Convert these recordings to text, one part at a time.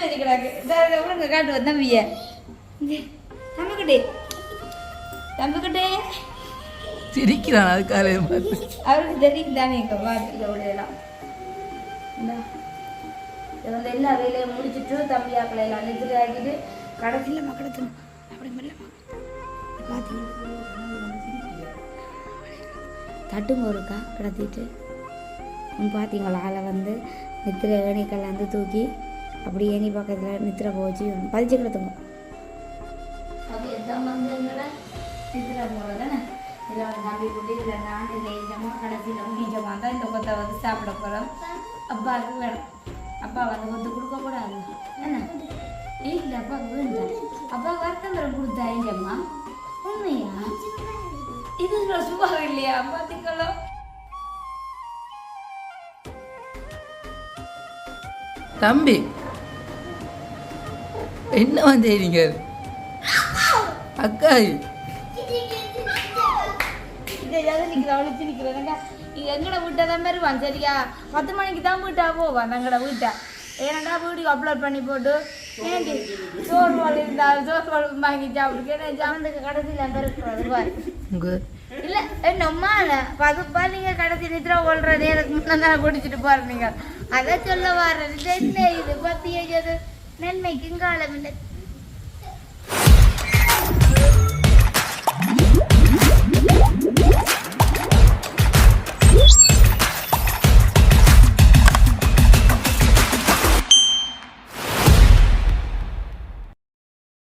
அடைச்சி வச்சுக்கிறாங்க விடுங்க காட்டுவோம் தம்பிய. தம்பிக்குட்டி. தம்பிக்குட்டி. சிரிக்கிறான் அதுக்காக பார்த்து. அவருக்கு தெரியும் தானே இங்கே பார்த்து எவ்வளோலாம் இது வந்து எல்லா வேலையும் முடிச்சுட்டு தம்பி ஆக்களை எல்லாம் நிறுத்தி ஆக்கிட்டு கடைசியில் மக்களத்தணும் அப்படி பார்த்தீங்கன்னா தட்டுங்க ஒருக்கா கிடத்திட்டு. பார்த்தீங்களா ஆளை வந்து நித்திர வந்து தூக்கி அப்படி ஏணி பக்கத்தில் நித்திர போச்சு. பதிச்சு கிடத்துங்க அப்படி எல்லாம் வந்து எங்களை நித்திர போகிறதானே இதில் நம்பி குட்டி இதில் நான் ஈஜமாக கடைசியில் ஈஜமாக தான் இந்த கொத்தை வந்து சாப்பிட போகிறோம் அப்பாவுக்கு வேணும். அப்பா வந்து கொத்து கொடுக்கக்கூடாது என்ன? இல்லை அப்பாவுக்கு வேண்டாம் அப்பா வருத்தம்பரம் கொடுத்தா ஈஜம்மா உண்மையா? இது சுபா இல்லையா? தம்பி என்ன வந்து நீங்கள் அக்கா. எங்கட வீட்டை தான் வருவான் சரியா? பத்து மணிக்கு தான் வீட்டா போவான் எங்கட வீட்டை. ஏன்னாடா வீடியோ அப்லோட் பண்ணி போட்டு? ஏண்டி? சோறு வலி இருந்தால் சோறு வலி வாங்கி சாப்பிட்டு ஏன்னா கடைசியில் உங்கள் இல்லை என்னம்மா பகுப்பா நீங்கள் கடைசி நித்திர ஓடுற நேரத்துக்கு முன்னே தான் குடிச்சிட்டு போகிறீங்க அதை சொல்ல வர்றது என்ன இது? பத்திய இது நன்மைக்கும் காலம்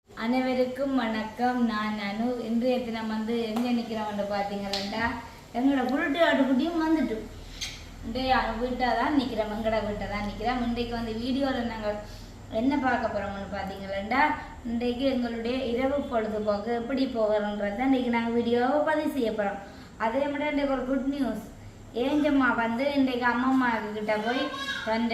அனைவருக்கும் வணக்கம். நான் அனு. இன்றைய தினம் வந்து எங்கே நிற்கிறோம்னு பார்த்தீங்களா எங்களோட புருட்டு ஆட்டுக்குட்டியும் வந்துட்டு. இன்றைய வீட்டில் தான் நிற்கிறோம் எங்களோட வீட்டை தான் நிற்கிறோம் இன்றைக்கு வந்து வீடியோவில் நாங்கள் என்ன பார்க்க போகிறோம்னு பார்த்தீங்களா இன்றைக்கு எங்களுடைய இரவு பொழுதுபோக்கு எப்படி போகிறோன்றது இன்றைக்கு நாங்கள் வீடியோவை பதிவு செய்ய போகிறோம் அதே மாதிரி இன்றைக்கு ஒரு குட் நியூஸ் ஏஞ்சம்மா வந்து இன்றைக்கு அம்மம்மா கிட்ட போய் அந்த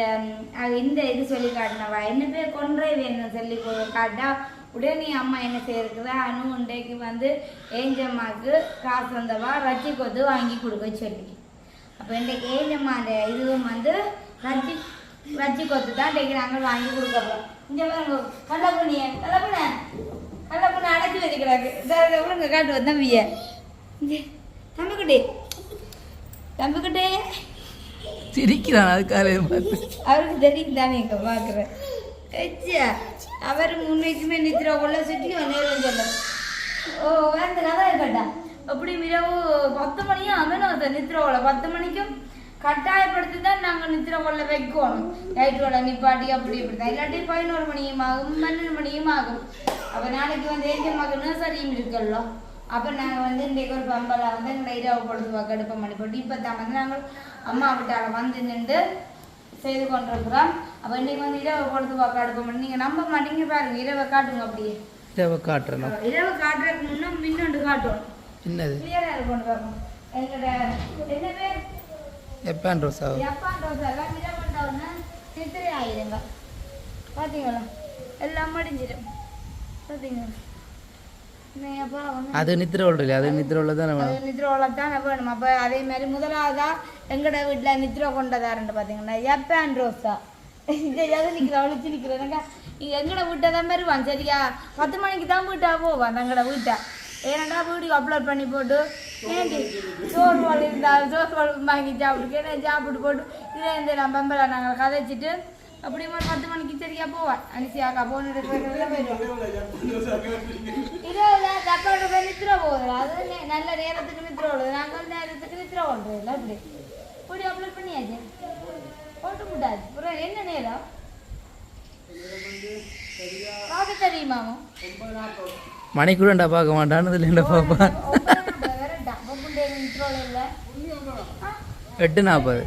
இந்த இது சொல்லி காட்டினவா? என்ன பேர்? கொன்றை வேணும் சொல்லி கொ- காட்டா? உடனே அம்மா என்ன செய்யறதுக்குதா அனு இன்றைக்கு வந்து ஏஞ்சம்மாவுக்கு காசு வந்தவா ரச்சி கொத்து வாங்கி கொடுக்க சொல்லி. அப்போ இன்றைக்கு ஏஞ்சம்மா அந்த இதுவும் வந்து ரச்சி ரச்சி கொத்து தான் இன்றைக்கு நாங்கள் வாங்கி கொடுக்க போகிறோம் இங்கே பாருங்க கள்ளப்புண்ணிய கள்ளப்புண்ண கள்ளப்புண்ண அடைச்சி வச்சுக்கிறாங்க இதை விடுங்க காட்டுவோம் தம்பிய இங்கே தம்பிக்குட்டி. தம்பிக்கிட்டே. சிரிக்கிறான் அதுக்காக அவருக்கு தெரியும் தானே இங்கே பார்க்குறேன். அவர் முன்னைக்குமே நித்திர உள்ள சுற்றி நேரம் சொல்ல ஓ வேந்த கதை இருக்கட்டா அப்படி இரவு பத்து மணியும் அவனும் ஒருத்தன் நித்திர பத்து மணிக்கும் கட்டாயப்படுத்தி தான் நாங்கள் நித்திர கொள்ள வைக்கணும். லைட்டோட நிப்பாட்டி அப்படி இப்படி தான் இல்லாட்டி பதினோரு மணியும் ஆகும் பன்னெண்டு மணியும் ஆகும் அப்போ நாளைக்கு வந்து ஏஜமாக்கு நர்சரியும் இருக்குல்ல. அப்போ நாங்கள் வந்து இன்றைக்கு ஒரு பம்பலா வந்து எங்களை இரவு பொழுது எடுப்ப பண்ணி போட்டு இப்போ தான் வந்து நாங்கள் அம்மா வீட்டால வந்து நின்று செய்து கொண்டிருக்கிறோம். அப்போ இன்னைக்கு வந்து இரவு பொழுது எடுப்ப பண்ணி நீங்கள் நம்ப மாட்டீங்க பாருங்க. இரவை காட்டுங்க அப்படியே. தேவை காட்டுறேன் இரவு காட்டுறதுக்கு முன்னே மின்னொண்டு காட்டுவோம். என்னது? என்ன பேர் எப்பேன் ரோசா ஜப்பான் ரோஸ் எல்லாம் இரவுண்டவுன்னு சித்திரை ஆயிருங்க பார்த்தீங்களா எல்லாம் மடிஞ்சிடும். பார்த்தீங்களா அது நித்திர இல்லை அது நித்திர உள்ள தானே வேணும். அது நித்ரோல தான் வேணும். அப்போ அதே மாதிரி முதலாவதா எங்கட வீட்டில் நித்ரோ கொண்டதாருன்னு பார்த்தீங்கன்னா ஜப்பான் ரோஸா இதை எது நிற்கிற ஒழிச்சு நிற்கிறேனுங்க இங்கே எங்கட வீட்டை தான் வருவான். சரியா? பத்து மணிக்கு தான் வீட்டா போவான் எங்கட வீட்டை. ஏன்னாடா வீடியோ அப்லோட் பண்ணி போட்டு? ஏண்டி? சோறு வலி இருந்தால் சோறு வலி வாங்கி சாப்பிட்டு ஏன்னா சாப்பிட்டு போட்டு? இதே இந்த நான் பம்பலை நாங்கள் கதைச்சிட்டு அப்படி ஒரு பத்து மணிக்கு சரியா போவான் அனிசியாக்கா போன தப்பாடு போய் நித்திர போகுதுல அது நல்ல நேரத்துக்கு நித்திர ஓடுது நாங்கள் நேரத்துக்கு நித்திர ஓடுறது இல்லை அப்படி இப்படி அப்லோட் பண்ணியாச்சு? போட்டு விட்டாச்சு. அப்புறம் என்ன நேரம்? பார்க்க தெரியுமாமோ மணிக்கூடண்டா பார்க்க மாட்டான்னு இல்லைண்டா பார்ப்பான் எட்டு நாற்பது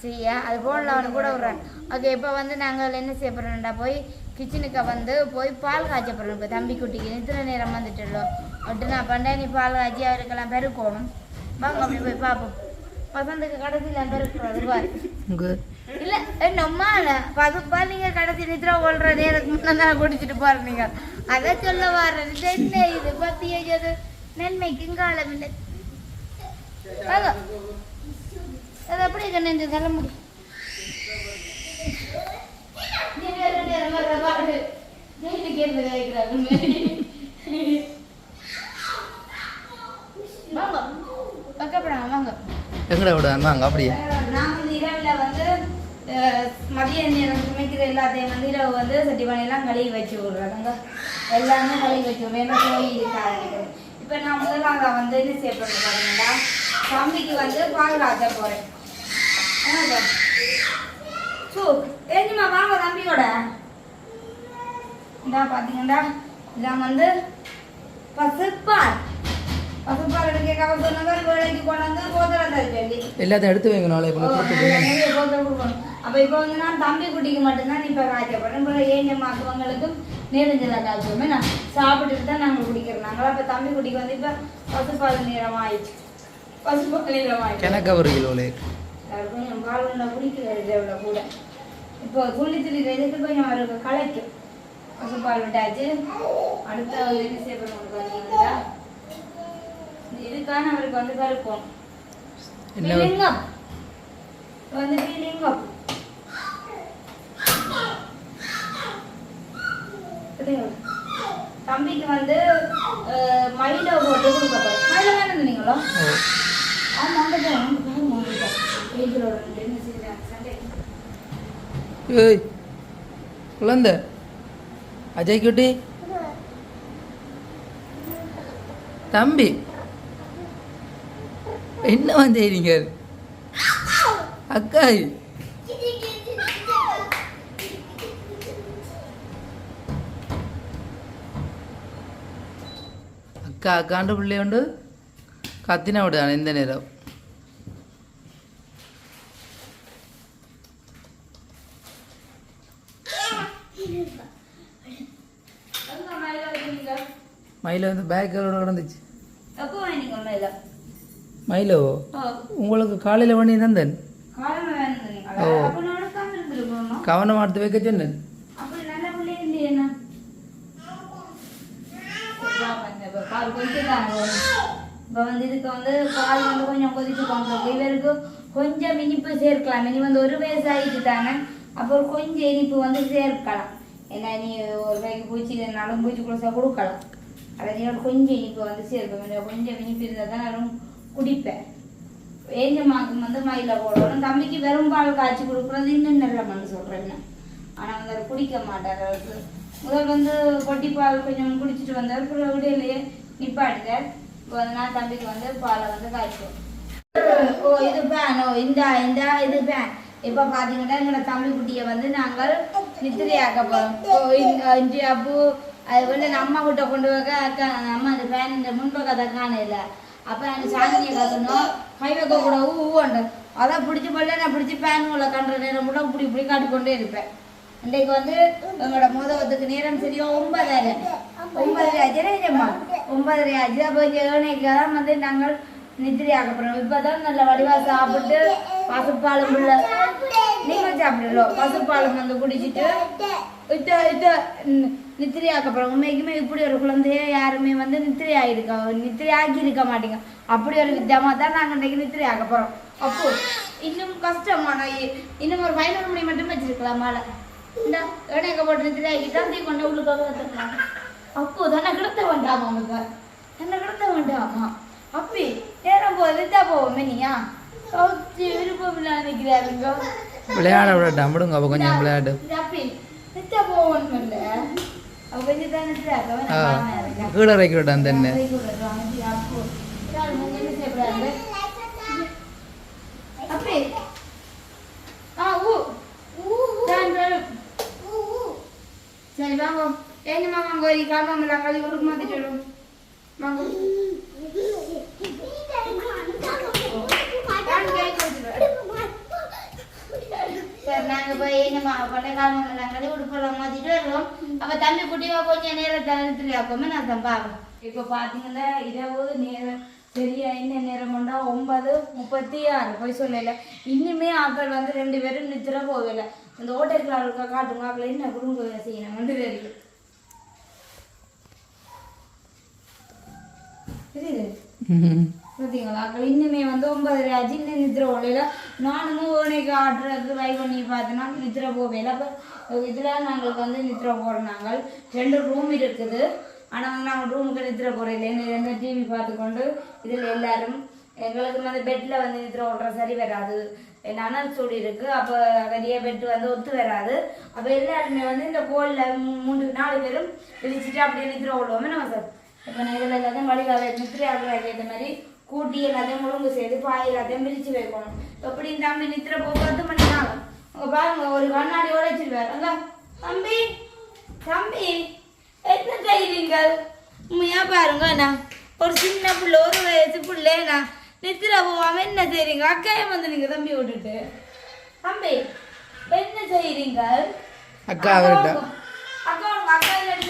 சரியா? அது போடல அவனுக்கு கூட விட்றேன் ஓகே இப்போ வந்து நாங்கள் என்ன செய்ய போகிறோம்டா போய் கிச்சனுக்கு வந்து போய் பால் காய்ச்ச போகிறோம் இப்போ தம்பி குட்டிக்கு நித்திர நேரம் வந்துட்டுள்ளோம் ஒட்டு நான் பண்ண நீ பால் காய்ச்சி அவருக்கெல்லாம் பெருக்கணும். வாங்க அப்படி போய் பார்ப்போம். வசந்துக்கு கடைசியில் பெருக்கிறது பாரு. இல்லை என்னம்மா பதுப்பா நீங்கள் கடைசி நித்திர ஓடுற நேரத்துக்கு முன்னே குடிச்சிட்டு குடிச்சிட்டு போகிறீங்க அதை சொல்ல வர்றது இது என்ன இது? பத்திய இது நன்மைக்கும் காலம் இல்லை. வாங்க. அது அப்படியே கண்ணு தள்ள முடியும் நீ வேற அப்படியே. மதிய நேரம் சமைக்கிற எல்லாத்தையும் வந்து இரவு வந்து சட்டி பானையெல்லாம் கழுவி வச்சு விடுறாங்க எல்லாமே கழுவி வச்சு விடுறேன் ஏன்னா கோழி இப்போ நான் முதலாக வந்து என்ன செய்ய போகிறேன் பாத்தீங்களா தம்பிக்கு வந்து பால் ராஜா போகிறேன் சூ தெரிஞ்சுமா வாங்க தம்பியோட. இந்தா பார்த்தீங்கன்னா இதான் வந்து பசுப்பால். எல்லாத்தையும் எடுத்து வைங்க நாளை இப்போ அப்ப இப்ப வந்து நான் தம்பி குட்டிக்கு மட்டும்தான் இப்ப காய்ச்சப்படுறேன் இப்போ ஏன் மாக்குவங்களுக்கும் நேரஞ்சலா காய்ச்சுவோமே நான் சாப்பிட்டுட்டு தான் நாங்கள் குடிக்கிறோம். நாங்களா இப்ப தம்பி குட்டிக்கு வந்து இப்ப பசுப்பால் நேரம் ஆயிடுச்சு பசுப்பால் நேரம் ஆயிடுச்சு கிணக்க ஒரு கிலோலே கொஞ்சம் பால் உண்டா குடிக்கிறது கூட. இப்போ துள்ளி இதுக்கு கொஞ்சம் அவருக்கு களைக்கும் பசுப்பால் விட்டாச்சு. அடுத்த என்ன செய்ய போறோம் இதுக்கான அவருக்கு வந்து என்ன? லிங்கம் வந்து லிங்கம் தம்பிக்கு வந்து மயில போட்டு கொடுக்க போறேன். மயில வேணும் நீங்களோ ஓ ஆமா அங்க போய் அங்க பாருங்க அவங்க பேஜரோட என்ன செய்யறாங்க சண்டே. ஏய் குழந்த. அஜய் குட்டி. தம்பி. என்ன வந்தீங்க அக்கா. அக்கா அக்காண்டு பிள்ளை உண்டு. கத்தின விடுதான இந்த நேரம்? மயில வந்து பேக்கரோட கிடந்துச்சு. எப்போ வாங்கினீங்க மயில. மயிலோ உங்களுக்கு காலையில் பண்ணி தந்தேன் ஓ. கவனம் எடுத்து வைக்க சொன்னேன். அப்படி நல்ல பிள்ளை இல்லையே என்ன பால் கொதிச்சுட்டாங்க இப்போ வந்து இதுக்கு வந்து பால் வந்து கொஞ்சம் கொதிச்சு இவருக்கு கொஞ்சம் இனிப்பு சேர்க்கலாம். இனி வந்து ஒரு வயசு ஆகிட்டு தானே? அப்போ ஒரு கொஞ்சம் இனிப்பு வந்து சேர்க்கலாம். ஏன்னா நீ ஒரு வயக்கு பூச்சி நாளும் பூச்சி குளிசா கொடுக்கலாம். அதை நீ கொஞ்சம் இனிப்பு வந்து சேர்ப்பேன் கொஞ்சம் இனிப்பு இருந்தால் தான் குடிப்பேன். ஏஞ்சம்மாக்கு வந்து மயில போடணும் தம்பிக்கு வெறும் பால் காய்ச்சி கொடுக்குறது இன்னும் நல்ல சொல்கிறேன் ஆனால் வந்து அவர் குடிக்க மாட்டார். அவருக்கு முதல் வந்து பொட்டி பால் கொஞ்சம் குடிச்சிட்டு வந்தார். அப்புறம் விடையிலேயே நிப்பாட்டிட்டார் இப்போ வந்து நான் தம்பிக்கு வந்து பாலை வந்து காய்ச்சுவோம் ஓ இது பேன் ஓ இந்த இந்த இது பேன் இப்போ பார்த்தீங்கன்னா எங்களோட தம்பி குட்டியை வந்து நாங்கள் நித்திரையாக்க போகிறோம் ஓ இஞ்சி அப்பு அது வந்து நம்ம அம்மா கிட்ட கொண்டு போக அக்கா அம்மா அந்த பேன் இந்த முன்பக்கத்தை காணல. அப்போ அந்த சாந்தியை கட்டணும் கை வைக்க கூட ஊ ஊண்டு அதை பிடிச்சி போல நான் பிடிச்சி பேனுங்களை கண்டுற நேரம் கூட இப்படி இப்படி காட்டிக்கொண்டே இருப்பேன். இன்றைக்கு வந்து எங்களோட மோதவத்துக்கு நேரம் சரியா ஒன்பதரை. ஒன்பதரை ஆச்சு ரேஜம்மா ஒன்பதரை ஆச்சு. அப்போ இங்கே ஏழைக்கு தான் வந்து நாங்கள் நித்திரையாக போகிறோம் இப்போ தான் நல்ல வடிவாக சாப்பிட்டு பசுப்பாலும் உள்ள நீங்கள் சாப்பிடலாம் பசுப்பாலும் வந்து குடிச்சிட்டு இத்த இத்த நித்திரையாக்க போகிறோம் உண்மைக்குமே இப்படி ஒரு குழந்தைய யாருமே வந்து நித்திரை ஆகிருக்க நித்திரை ஆக்கி இருக்க மாட்டீங்க. அப்படி ஒரு வித்தியமாக தான் நாங்கள் இன்றைக்கு நித்திரை ஆக்க போகிறோம் அப்போ இன்னும் கஷ்டமான இன்னும் ஒரு பதினோரு மணி மட்டும் வச்சிருக்கலாம் மாலை. இந்த இடையக்க போட்டு நித்திரை ஆக்கிட்டா தீ கொண்டு உள்ளுக்காக வந்துருக்கலாம் அப்போ தானே கிடத்த வேண்டாமா உனக்கு என்ன கிடத்த வேண்டாமா? அப்பி நேரம் போகுது வித்தா போவோம் மினியா சௌச்சி விருப்பம் இல்லை நினைக்கிறாருங்க விளையாட விடட்டா விடுங்க அப்போ கொஞ்சம் விளையாடு அப்பி வித்தா போவோம் இல்லை கீழே இறக்கி விட்டா அந்த என்ன அப்பே ஆ ஊ தான் வரும் சரி வாங்க ஏங்கம்மா வாங்க ஒரு காலமாமலாம் கழி கொடுக்க மாத்திட்டு வாங்க சரி நாங்க போய் என்னம்மா பழைய காலமாமலாம் கழி கொடுக்கலாம் மாத்திட்டு வருவோம். அப்ப தம்பி குட்டிவா கொஞ்சம் நேரம் தரத்துல ஆக்கோமே நான் தான் பார்க்கணும் இப்போ பார்த்தீங்கன்னா இரவு நேரம் சரியா என்ன நேரம் பண்ணா ஒன்பது முப்பத்தி ஆறு போய் சொல்லல. இன்னுமே ஆட்கள் வந்து ரெண்டு பேரும் நித்திர போகல. இந்த ஓட்டைக்குள்ள இருக்க காட்டுங்க ஆக்கள் என்ன குடும்ப செய்யணும்? ரெண்டு பேருக்கு தெரியுது ம் பார்த்தீங்களா இன்னுமே வந்து ஒன்பதரை ஆச்சு இன்னும் நித்திர போகல நானும் உனக்கு ஆர்டருக்கு ட்ரை பண்ணி பார்த்தேன்னா நித்திர போவேல அப்போ இதில் நாங்களுக்கு வந்து நித்திர போகிறோம் நாங்கள் ரெண்டு ரூம் இருக்குது. ஆனால் வந்து நாங்கள் ரூமுக்கு நித்திர போகிறதில்ல இந்த டிவி பார்த்துக்கொண்டு இதில் எல்லாரும் எங்களுக்கு வந்து பெட்டில் வந்து நித்திர ஓடுற சரி வராது. என் அனல் சூடு இருக்குது அப்போ நிறைய பெட்டு வந்து ஒத்து வராது. அப்போ எல்லாருமே வந்து இந்த கோயிலில் மூணு நாலு பேரும் விழிச்சிட்டு அப்படியே நித்திர ஓடுவோமே நம்ம சார் இப்போ நான் இதில் எல்லாத்தையும் வடிகால நித்திரை ஆடுறாங்க மாதிரி கூட்டி எல்லாத்தையும் ஒழுங்கு செய்து பாய் எல்லாத்தையும் பிரித்து வைக்கணும். எப்படி தம்பி நித்திரை போ பத்து மணி ஆகும் உங்க பாருங்க ஒரு கண்ணாடி உடைச்சிருவார் அங்க தம்பி தம்பி என்ன செய்வீங்க உண்மையா பாருங்க அண்ணா. ஒரு சின்ன புள்ள ஒரு வயசு பிள்ளைண்ணா நித்திரை போவாம என்ன செய்றீங்க? அக்காயை வந்து நீங்க தம்பி விட்டுட்டு? தம்பி என்ன செய்றீங்க அக்கா அக்கா உங்க அக்கா இல்லாட்டி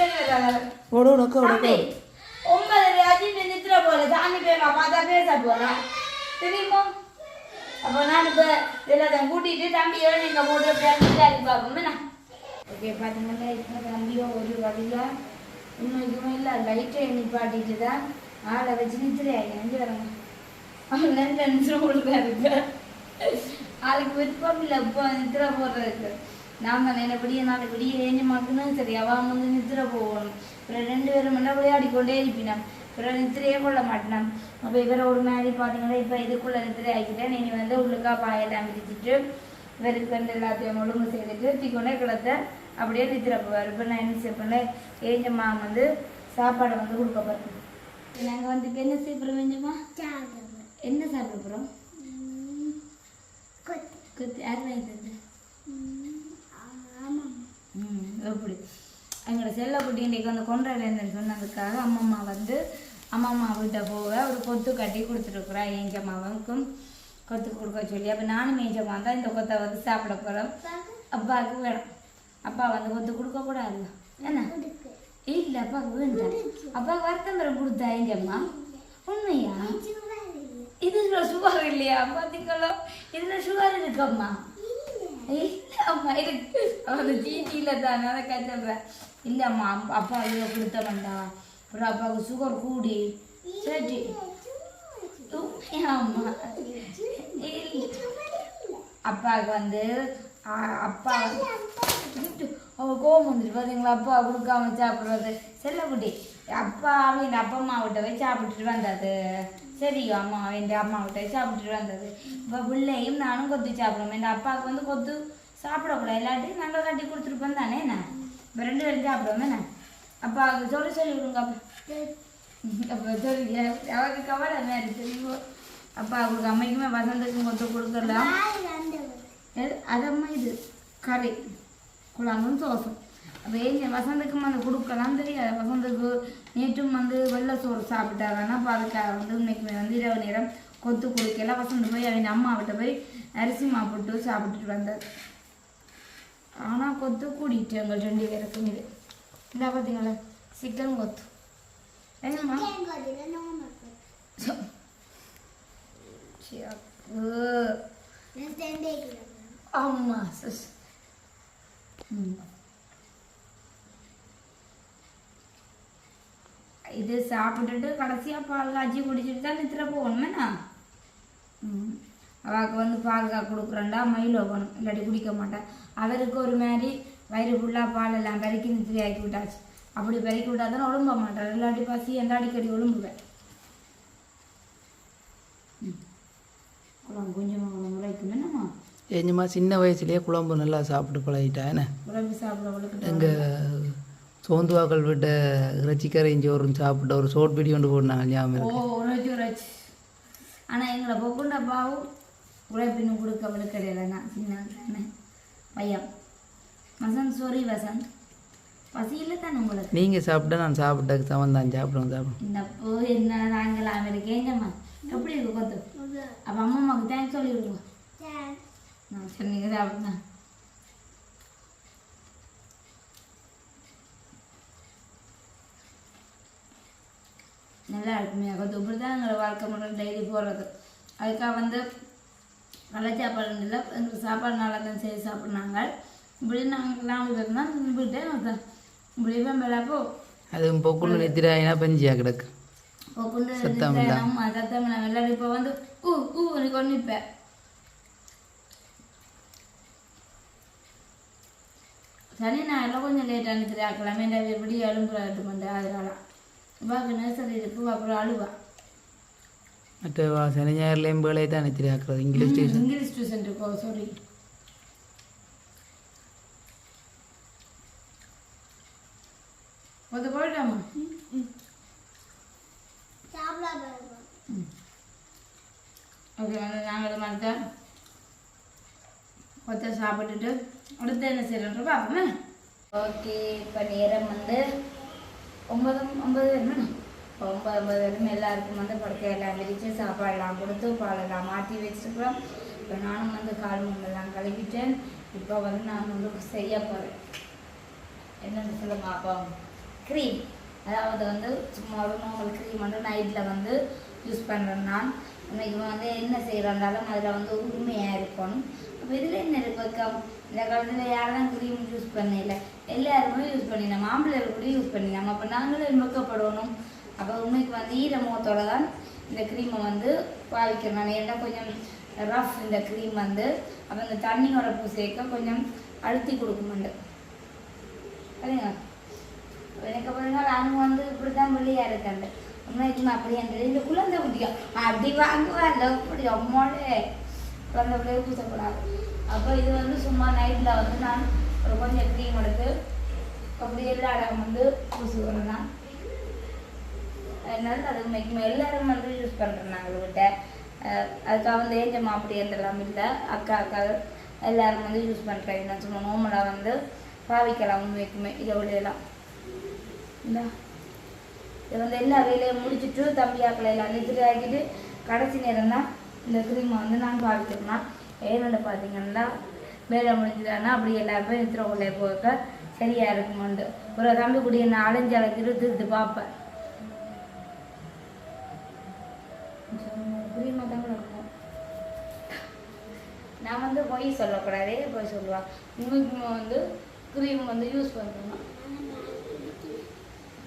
சரி ஒன்பதரை ஓடு ஓடு நித்திர போல சாமி பேமா பார்த்தா பேச போறேன் தெரியுமா அப்போ நான் இப்போ எல்லாத்தையும் கூட்டிட்டு தம்பியோ நீங்க போட்டு விசாரி பார்ப்போம் ஓகே பார்த்தீங்கன்னா இப்போ தம்பியோ ஒரு வழியா இன்னும் இதுவும் இல்லை லைட்டை நிப்பாட்டிட்டு தான் ஆளை வச்சு நித்திரை எங்கே வரணும் அவன் நினைச்சு கொடுக்காரு ஆளுக்கு விருப்பம் இல்லை இப்போ நித்திர போடுறதுக்கு நாம நினைப்படியே நாளைப்படி ஏஞ்சி மக்களும் சரி அவன் வந்து நித்திர போகணும் அப்புறம் ரெண்டு பேரும் முன்ன விளையாடி கொண்டே இருப்பினான் அப்புறம் நித்திரையே கொள்ள மாட்டினான் அப்போ இவரை ஒரு மாதிரி பார்த்தீங்கன்னா இப்போ இதுக்குள்ள நித்திரை ஆக்கிட்டேன் நீ வந்து உள்ளுக்கா பாயெல்லாம் விரிச்சிட்டு இவருக்கு வந்து எல்லாத்தையும் ஒழுங்கு செய்துட்டு தீக்கொண்டே கிளத்த அப்படியே நித்திரை போவார். இப்போ நான் என்ன செய்யப்பேன் ஏஞ்சம்மா வந்து சாப்பாடை வந்து கொடுக்க போகிறேன் நாங்கள் வந்து இப்போ என்ன செய்ய போகிறோம் ஏஞ்சம்மா என்ன சாப்பிட போகிறோம் கொத்து. யார் வாங்கி தந்தது? ம் எப்படி எங்களோட செல்லக்குட்டி இன்றைக்கு வந்து கொண்டாடுறேன்னு சொன்னதுக்காக அம்மம்மா வந்து அம்மம்மா வீட்டை போக ஒரு கொத்து கட்டி கொடுத்துருக்குறா. ஏஞ்சம்மாவுக்கும் கொத்து கொடுக்க சொல்லி. அப்போ நானும் ஏஞ்சம்மா தான் இந்த கொத்தை வந்து சாப்பிட போகிறோம் அப்பாவுக்கு வேணும். அப்பா வந்து கொத்து கொடுக்கக்கூடாது என்ன? இல்லை அப்பாவுக்கு வேண்டாம். அப்பாவுக்கு வருத்தம் பெற கொடுத்தா ஏஞ்சம்மா உண்மையா? இதுல சுகர் இல்லையா? பார்த்தீங்களோ இதுல சுகர் இருக்கம்மா இல்லம்மா இருக்கு. அவன் சீட்டியில தானே. அதை கற்றுறேன் இல்லம்மா அம்மா அப்பா இதில் கொடுத்த வேண்டாம் அப்புறம் அப்பாவுக்கு சுகர் கூடி. சரி. அம்மா அப்பாவுக்கு வந்து அப்பா வந்து- அவ கோவம் வந்துட்டு பார்த்தீங்களா அப்பா கொடுக்காம சாப்பிட்றது. செல்லக்குட்டி அப்பா அவன் அப்பா அம்மா விட்ட போய் சாப்பிட்டுட்டு வந்தது. சரி அம்மா என் அம்மா விட்ட போய் சாப்பிட்டுட்டு வந்தது. இப்போ பிள்ளையும் நானும் கொத்து சாப்பிடுவோம் என் அப்பாவுக்கு வந்து கொத்து சாப்பிடக்கூடாது. இல்லாட்டி நல்லா கட்டி கொடுத்துருப்பேன் தானே என்ன இப்போ ரெண்டு பேரும் சாப்பிடுவோம் என்ன அப்பாவுக்கு சொல்லி சொல்லி விடுங்க அப்பா. அப்போ சொல்லி அவருக்கு கவலை மாதிரி தெரியும்? அப்பா அவங்களுக்கு அம்மைக்குமே கொத்து கொடுக்கலாம் எது- அதம்மா இது கறி குழம்பும் தோசம் அப்போ ஏன் வசந்துக்கும் வந்து கொடுக்கலாம் தெரியாது. வசந்துக்கு நேற்றும் வந்து வெள்ளை சோறு சாப்பிட்டாங்கன்னா அப்போ அதுக்காக வந்து இன்னைக்குமே வந்து இரவு நேரம் கொத்து கொடுக்கல. வசந்து போய் அவங்க அம்மாவிட்ட போய் அரிசி மா போட்டு சாப்பிட்டுட்டு வந்தார் ஆனால் கொத்து கூடிட்டு எங்கள் ரெண்டு பேருக்கும் இது. இந்த பார்த்தீங்களா சிக்கன் கொத்து. என்னம்மா சிஸ். இது சாப்பிட்டுட்டு கடைசியாக பால் காய்ச்சி குடிச்சிட்டு தான் நித்திர போகணுமேண்ணா ம். அவாக்கு வந்து கா கொடுக்குறேன்டா மயிலோ போகணும். இல்லாட்டி குடிக்க மாட்டேன். அவருக்கு ஒரு மாதிரி வயிறு ஃபுல்லாக பால் எல்லாம் பெருக்கி நித்திரி ஆக்கி விட்டாச்சு. அப்படி பெருக்கி விட்டா தானே ஒழும்ப மாட்டார். இல்லாட்டி பசி எந்த அடிக்கடி ஒழும்புவேன் குழம்பு கொஞ்சமாக உழைக்கும் என்னம்மா? ஏஞ்சம்மா சின்ன வயசுலயே குழம்பு நல்லா சாப்பிட்டு பழகிட்டா என்ன? குழம்பு சாப்பிட எங்கள் சோந்துவாக்கள் விட்ட இறைச்சிக்கரையும் சோறும் சாப்பிட்ட ஒரு ஷோர்ட் வீடியோ ஒன்று போட்டாங்க ஞாபகம் ஓ இருக்கு ஆனால் எங்களை பொக்குண்டப்பாவும் உழைப்பின்னு கொடுக்க கிடையாது நான் சின்ன பையன். வசந்த் சாரி வசந்த். பசியில் தானே உங்களுக்கு? நீங்கள் சாப்பிட்டா நான் சாப்பிட்டதுக்கு சமம் தான். சாப்பிடுவோம் சாப்பிடுவோம். இந்த போ என்ன நாங்கள்? அவருக்கு ஏங்கம்மா எப்படி இருக்கு கொத்து? அப்போ அம்மா அம்மாவுக்கு தேங்க்ஸ் சொல்லி விடுங்க நான் சொன்னீங்க சாப்பிடுங்க. நல்லா இருக்குமே கொத்து. இப்படி தான் எங்களை வாழ்க்கை முறை டெய்லி போகிறது அதுக்காக வந்து நல்ல சாப்பாடு இல்லை எங்களுக்கு சாப்பாடு நல்லா தான் செய்து சாப்பிட்னாங்க. இப்படி நாங்கள் நாலு பேர் தான் நம்பிட்டேன் இப்படி வெம்பலாப்போ அது பொக்குள்ள நித்திராயினா பஞ்சியா கிடக்கு. இல்ல. நம்ம சத்தம் எல்லாரும் இப்போ வந்து ஊ ஊ கொண்டு நிற்பேன் சனி ஞாயிறுல கொஞ்சம் லேட்டாக நிற்கிறேன் கிழமை எப்படி எழும்புறாட்டு கொண்டு அதனால. பாக்கு நர்சரி இருக்கு அப்புறம் அழுவா. சனி ஞாயிறுலேயும் வேலையை தான் நினைச்சிருக்கிறது இங்கிலீஷ் டியூஷன் இங்கிலீஷ் டியூஷன் இருக்கோ சாரி அது போயிட்டாமா ஓகே வந்து நாங்கள் மற்ற கொத்த சாப்பிட்டுட்டு அடுத்து என்ன செய்யறோம் பார்ப்போமே ஓகே இப்போ நேரம் வந்து ஒன்பது ஒன்பது வரணும் ரொம்ப ஒன்பது வரைக்கும் எல்லாருக்கும் வந்து படுக்கையெல்லாம் விரித்து சாப்பாடெல்லாம் கொடுத்து பாலெல்லாம் மாற்றி வச்சுருக்குறோம். இப்போ நானும் வந்து கால் முன்னெல்லாம் கழுவிட்டேன். இப்போ வந்து நான் வந்து செய்ய போகிறேன் என்னென்னு சொல்ல அப்போ. க்ரீம் அதாவது வந்து சும்மா ஒரு நார்மல் க்ரீம் வந்து நைட்டில் வந்து யூஸ் பண்ணுறேன் நான். இன்னைக்கு வந்து என்ன செய்கிறோண்டாலும் அதில் வந்து உரிமையாக இருக்கணும் அப்போ இதில் என்ன இருக்கும் இந்த காலத்தில் யாரும் க்ரீம் யூஸ் பண்ணல எல்லாருமே யூஸ் பண்ணிடலாம். மாம்பிள்ளைகள் கூட யூஸ் பண்ணிடலாம். அப்போ நாங்களும் வெக்கப்படணும் அப்போ உண்மைக்கு வந்து ஈரமுகத்தோடு தான் இந்த க்ரீமை வந்து பாவிக்கணும். நான் ஏன்னா கொஞ்சம் ரஃப் இந்த க்ரீம் வந்து அப்போ இந்த தண்ணியோட பூசைக்க கொஞ்சம் அழுத்தி கொடுக்குமாண்டு. சரிங்க எனக்கு பாருங்க நானும் வந்து இப்படி தான் வெளியாக இருக்கேன் உண்மைக்கு அப்படியே அந்த இந்த குழந்தை குட்டியா? அப்படி வாங்குவார்ல இப்படி அம்மாவே குழந்தை பிள்ளைய பூசக்கூடாது. அப்போ இது வந்து சும்மா நைட்டில் வந்து நான் ஒரு கொஞ்சம் க்ரீம் எடுத்து அப்படி எல்லா இடம் வந்து பூசுவேன் நான். அதனால அது உண்மைக்குமே எல்லாரும் வந்து யூஸ் பண்ணுறோம் நாங்கள் கிட்ட அதுக்காக வந்து ஏஞ்சம்மா அப்படி எல்லாம் இல்லை அக்கா அக்கா எல்லாரும் வந்து யூஸ் பண்ணுறேன் நான் சும்மா நோமலாக வந்து பாவிக்கலாம் உண்மைக்குமே இதை விடையலாம் இந்தா. இதை வந்து எல்லா வேலையும் முடிச்சுட்டு தம்பியாக்களை எல்லாம் நிதிரி ஆக்கிட்டு கடைசி நேரம் தான் இந்த க்ரீமை வந்து நான் பாவிக்கிறேன்னா ஏன்னு பார்த்தீங்கன்னா வேலை முடிஞ்சுதானா அப்படி எல்லாருமே நித்திர உள்ளே போக சரியாக இருக்குமாண்டு ஒரு தம்பி கூடிய நான் அலைஞ்சு அழைச்சிட்டு திருத்து பார்ப்பேன். நான் வந்து பொய் சொல்லக்கூடாது பொய் சொல்லுவாள் உண்மைக்குமே வந்து க்ரீம் வந்து யூஸ் பண்ணணும்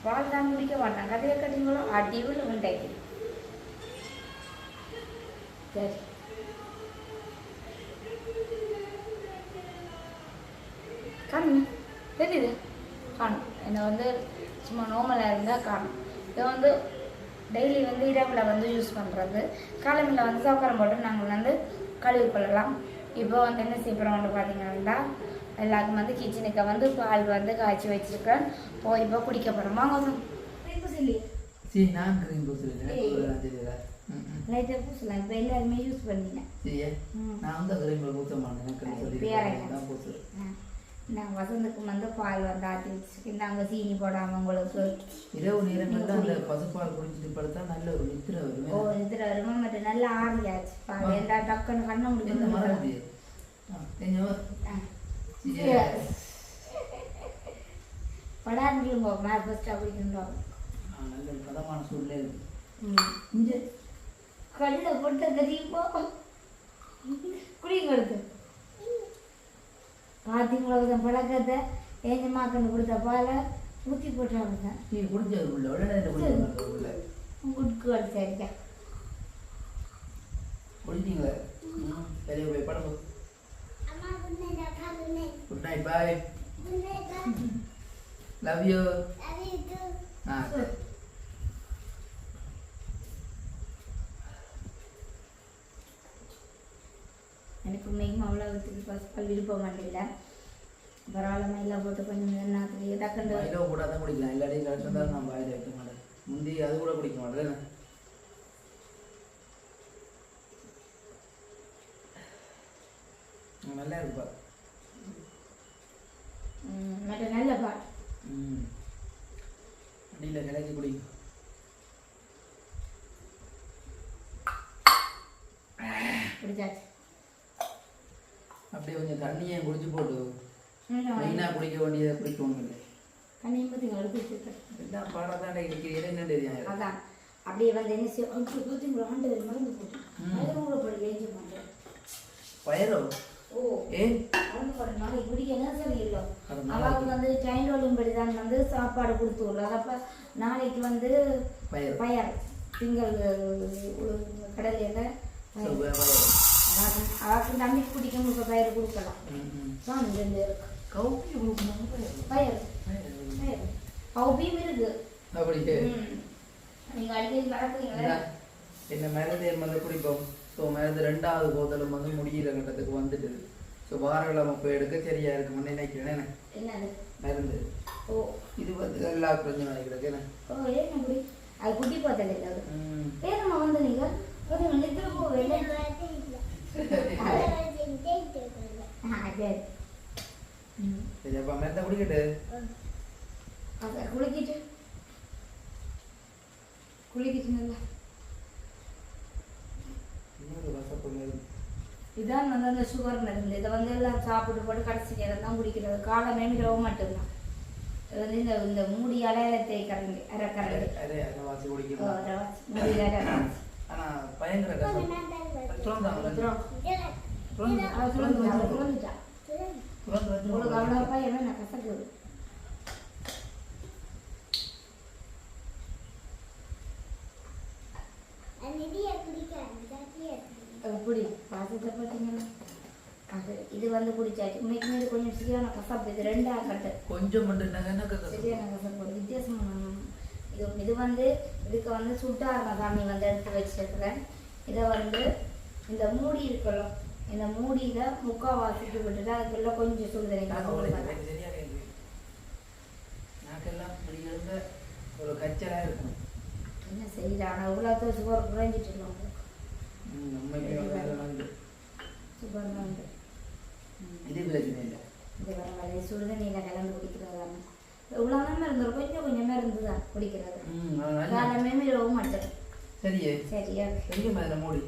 பால் தான் குடிக்க மாட்டாங்க. அதே கட்டிங்களோ? அடிவில் உண்டாக்கி சரி. காணுங்க தெரியுது? காணும். என்னை வந்து சும்மா நோமலாக இருந்தால் காணும். இதை வந்து டெய்லி வந்து இரவில் வந்து யூஸ் பண்ணுறது காலமில் வந்து சாப்பாடு போட்டு நாங்கள் வந்து கழுவி கொள்ளலாம். இப்போ வந்து என்ன செய்யப்படுறோம் வந்து பார்த்தீங்கன்னா எல்லாருக்கும் வந்து கிச்சனுக்கு வந்து பால் வந்து காய்ச்சி வச்சிருக்கேன். போய் இப்போ குடிக்க போகிறோம் சொல்லி சரி நான் க்ரீம். லைட்டாக பூசலாம். இப்போ எல்லாருமே யூஸ் பண்ணினேன். நான் வந்து க்ரீமில் பூச மாட்டேன் பூசுறேன் நாங்கள் வசந்துக்கு வந்து பால் வந்து ஆற்றி வச்சுருக்கு. நாங்கள் சீனி போடாமல் உங்களுக்கு இரவு நேரங்கள்ல அந்த பசுப்பால் குடிச்சிட்டு படுத்தா நல்ல ஒரு நித்திர ஓ வருமே இதில் வருமா? மட்டும் நல்லா ஆறியாச்சு பால் எல்லா டக்குன்னு கண்ணை ஆ. படாருங்களும் போகும் நான் ஃபஸ்ட்டாக குடிக்கணும் ஆ, நல்ல பதமான சூழ்நிலை இருக்கு இந்த கல்ல போட்ட தெரியுமோ குடிங்க எடுத்து பார்த்தீங்களா இந்த பழக்கத்தை ஏஞ்சமாக்கன்னு கொடுத்த பாலை ஊற்றி போட்டாங்க நீ குடிச்சது உள்ள உள்ள. குட்கு அடிச்சாருக்கேன் குடிச்சீங்களா. வெளியே போய் படம் good night bye love you ஆ சரி. எனக்கு உண்மைக்கும் அவ்வளோ வித்துக்கு பசுப்பால் விருப்பம் இல்லை பரவாயில்ல எல்லாம் போட்டு கொஞ்சம் நேரத்துலேயே டக்குண்டு மயிலோ கூட தான் குடிக்கலாம். இல்லாட்டி கழிச்சு தான் நான் வாயில் வைக்க மாட்டேன். முந்தி அது கூட குடிக்க மாட்டேன். நல்லா இருப்பா ம், மற்ற நல்ல பால் ம் அடியில் கிளச்சி குடிக்கும் குடிச்சாச்சு அப்படியே கொஞ்சம் தண்ணியை குடிச்சு போட்டு மெயினாக குடிக்க வேண்டியதை குடிக்கணும் இல்லை கண்ணையும் பற்றி எடுத்து வச்சுருக்கேன் எல்லாம் பாடத்தாண்ட இருக்கு? என்ன தெரியும் அதான். அப்படியே வந்து என்ன செய்யும் அப்படி பார்த்தீங்களா ஆண்டு மறந்து போட்டு. ம். அதுவும் கூட போய் பயரோ ஓ. ஏ? மறந்து போடுற நாளைக்கு குடிக்க என்ன சரியில்லை அவளுக்கு வந்து சைல்டு படி தான் வந்து சாப்பாடு கொடுத்து அப்போ நாளைக்கு வந்து பயர் திங்கள் கடலையில். அவருக்கு தம்பி பிடிக்கும் இப்போ பயிர் கொடுக்கலாம். ம். தான் இந்த இருக்கு. கவுப்பி கொடுக்கணும் பயிர். பயிர் இருக்கு. அப்படி ம். நீங்க அடிக்கடி வளர்க்குறீங்களா என்ன? மருந்து வந்து குடிப்போம். ஸோ மருந்து ரெண்டாவது போதலும் வந்து முடிகிற கட்டத்துக்கு வந்துட்டு. ஸோ வாரக்கிழமை போய் எடுக்க சரியா இருக்கும்னு நினைக்கிறேன். மருந்து. ஓ. இது வந்து எல்லா பிரச்சனை நினைக்கிறேன் அது குட்டி பார்த்தல இல்லை அது. ம். பேரம்மா வந்து நீங்க ஒரு நித்திர போவேல சரி ம். குளிக்கிட்டு குளிக்கிட்டு இதான் வந்து அந்த சுகர் மருந்து இதை வந்து எல்லாம் சாப்பிட்டு போட்டு கடைசி நேரம் தான் குடிக்கிறது காலமே இரவு மட்டும்தான் இது வந்து இந்த இந்த மூடி அலையத்தை கரண்டி அரை கரண்டி கசக்குது பாசத்தை அது இது வந்து குடிச்சாச்சு இன்னைக்கு இது கொஞ்சம் சரியான கசப்பு இது ரெண்டாக கட்டு கொஞ்சம் சரியான கசப்பு வித்தியாசமான இது இது வந்து இதுக்கு வந்து சுட்டாரண சாமி வந்து எடுத்து வச்சிருக்கிறேன் இதை வந்து இந்த மூடி இருக்கலாம் இந்த மூடியில முக்காவாசிட்டு விட்டுட்டு அதுக்குள்ள கொஞ்சம் சுடுதண்ணி கலந்து நாக்கெல்லாம் இப்படி இருந்த ஒரு இருக்கும். என்ன செய்யல ஆனால் இவ்வளோ சுகர் குறைஞ்சிட்டு இருக்கோம். சுகர் வந்து இது பிரச்சனை இல்லை. இது பரவாயில்ல சுடுதண்ணியில் கலந்து குடிக்கிறது தானே. இவ்வளோ தான் இருந்தோம். கொஞ்சம் கொஞ்சமே இருந்து தான் குடிக்கிறது காலமே மிகவும் மாட்டேன். சரியே சரியா பெரிய மேல மூடி?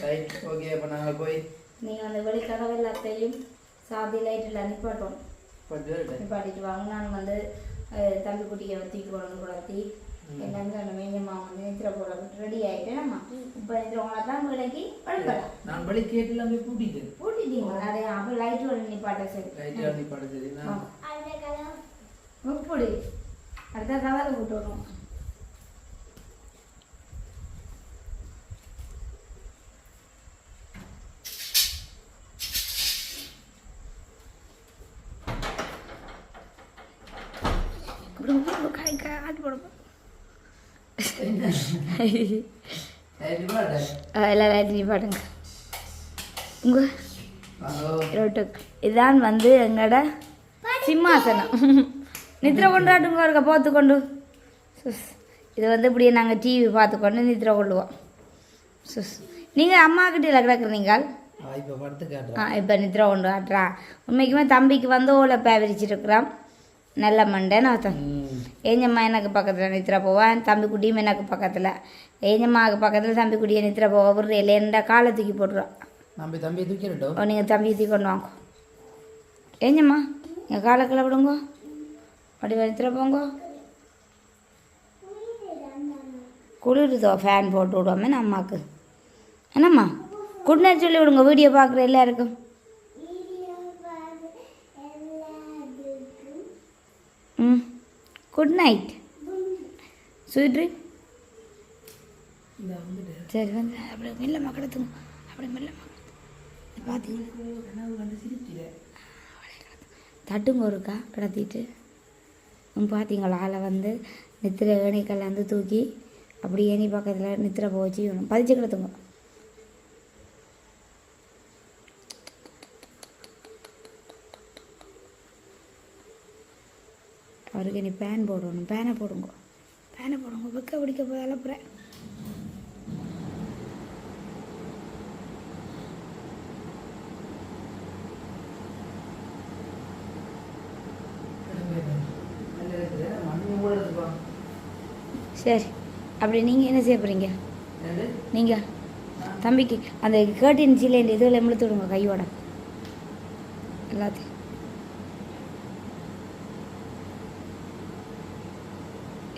ரைட் ஓகே அப்போ நாங்கள் போய் நீங்கள் அந்த வெளிக்கதவு எல்லாத்தையும் சாதி லைட்டில் நிப்பாட்டோம் பட்டு நிப்பாட்டிட்டு வாங்க. நான் வந்து தம்பி குட்டியை தூக்கி கொண்டு குளத்தி ம். எல்லாமே அந்த மேஞ்சம்மா வந்து நித்திர போட ரெடி ஆகிட்டேன் இப்போ நித்திரவங்களை தான் விலைக்கு படுக்கலாம். நான் படி கேட்டுலாம் போய் பூட்டிட்டேன் பூட்டிட்டீங்களா? அதே அப்போ லைட்டோட நிப்பாட்ட சரி. ரைட்டு அடி பாட சரி. நான் முப்படி அடுத்த கலர் போட்டு வரும் ரைட்டு பாட எல்லாம் லைட் நிப்பாட்டுங்க உங்கள் இதான் வந்து எங்களோட சிம்மாசனம். நித்திர கொண்டாட்டுங்க இருக்க பார்த்து கொண்டு. சுஸ். இது வந்து இப்படியே நாங்கள் டிவி பார்த்துக்கொண்டு நித்திர கொள்ளுவோம். சுஸ். நீங்கள் அம்மா கிட்ட கிடக்குறீங்க? ஆ இப்போ நித்திர கொண்டு காட்டுறா உண்மைக்குமே தம்பிக்கு வந்து ஓலை பேவரிச்சிருக்கிறான் நல்ல மண்டேன்னு அர்த்தம் ம். ஏஞ்சம்மா எனக்கு பக்கத்தில் நித்திர போவான் தம்பி குட்டியும் எனக்கு பக்கத்தில். ஏஞ்சம்மாவுக்கு பக்கத்தில் தம்பி குட்டியை நித்திர போவா விடுற இல்லைன்ற காலை தூக்கி போட்டுருவான் நம்ம தம்பியை தூக்கிடட்டும் ஓ நீங்கள் தம்பி தூக்கி கொண்டு வாங்க. ஏஞ்சம்மா எங்கள் காலக்கில் விடுங்க அப்படி நித்திர போங்க. குளிருதோ ஃபேன் போட்டு விடுவோமே அம்மாவுக்கு என்னம்மா? குட் நைட் சொல்லி விடுங்க வீடியோ பார்க்குற எல்லாருக்கும். ம். குட் நைட் ஸ்வீட் ட்ரீம் சரி வந்து அப்படியே மெல்லமா கிடத்துங்க அப்படியே மெல்லமா பார்த்தீங்களா தட்டுங்க ஒருக்கா கிடத்திட்டு. பார்த்தீங்களா ஆளை வந்து நித்திர ஏணிக்கல்ல வந்து தூக்கி அப்படி ஏணி பக்கத்தில் நித்திர போச்சு. பதிச்சு கிடத்துங்க உங்களுக்கு நீ பேன் போடணும். பேனை போடுங்க. பேனை போடுங்க. வெக்க பிடிக்க போய் அலப்புறேன் சரி. அப்படி நீங்கள் என்ன செய்ய போகிறீங்க நீங்கள் தம்பிக்கு அந்த கேர்டின் சீலேண்ட் இதில் இழுத்து விடுங்க கையோட. எல்லாத்தையும்.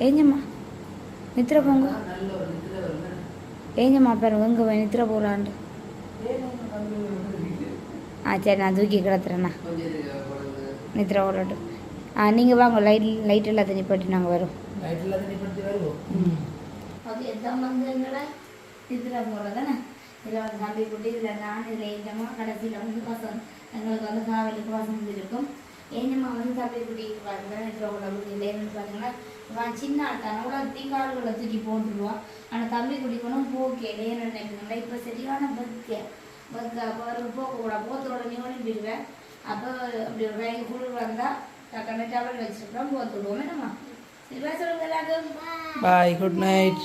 ஏஞ்சம்மா நித்திர போங்க. ஏஞ்சம்மா எங்கே போய் நித்திர போகலான்ட்டு ஆ சரி நான் தூக்கி கிடத்துறேண்ணா. நித்திர ஓடட்டும் ஆ நீங்கள் வாங்க லைட் லைட் எல்லாத்தையும் நிப்பாட்டி நாங்கள் வரோம் ஓகே இதான் வந்து எங்களை இதில் போகிறதானே இதில் வந்து தம்பி குட்டி இதில் நான் இதில் ஏஞ்சமா கடைசியில் வந்து வசம் எங்களுக்கு வந்து காவலுக்கு வசம் இருக்கும் ஏஞ்சமா வந்து தம்பி குட்டி பார்த்தீங்கன்னா இருக்கிற குட்டியில் இருந்து பார்த்தீங்கன்னா இவன் சின்ன ஆட்டான உலகத்தி கால்களை தூக்கி போட்டுருவான். ஆனால் தம்பி குட்டி கொண்டும் போக்கே ஏன்னு நினைக்கிறேன் இப்போ சரியான பக்க பக்க அப்போ ஒரு போக்கக்கூடாது போத்த உடனே ஒளிம்பிடுவேன் அப்போ அப்படி ஒரு கை குளிர் வந்தால் டக்குன்னு டவல் வச்சுருக்கோம் போத்து விடுவோம். என்னம்மா? சரி சொல்லுங்க எல்லாருக்கும். Bye good night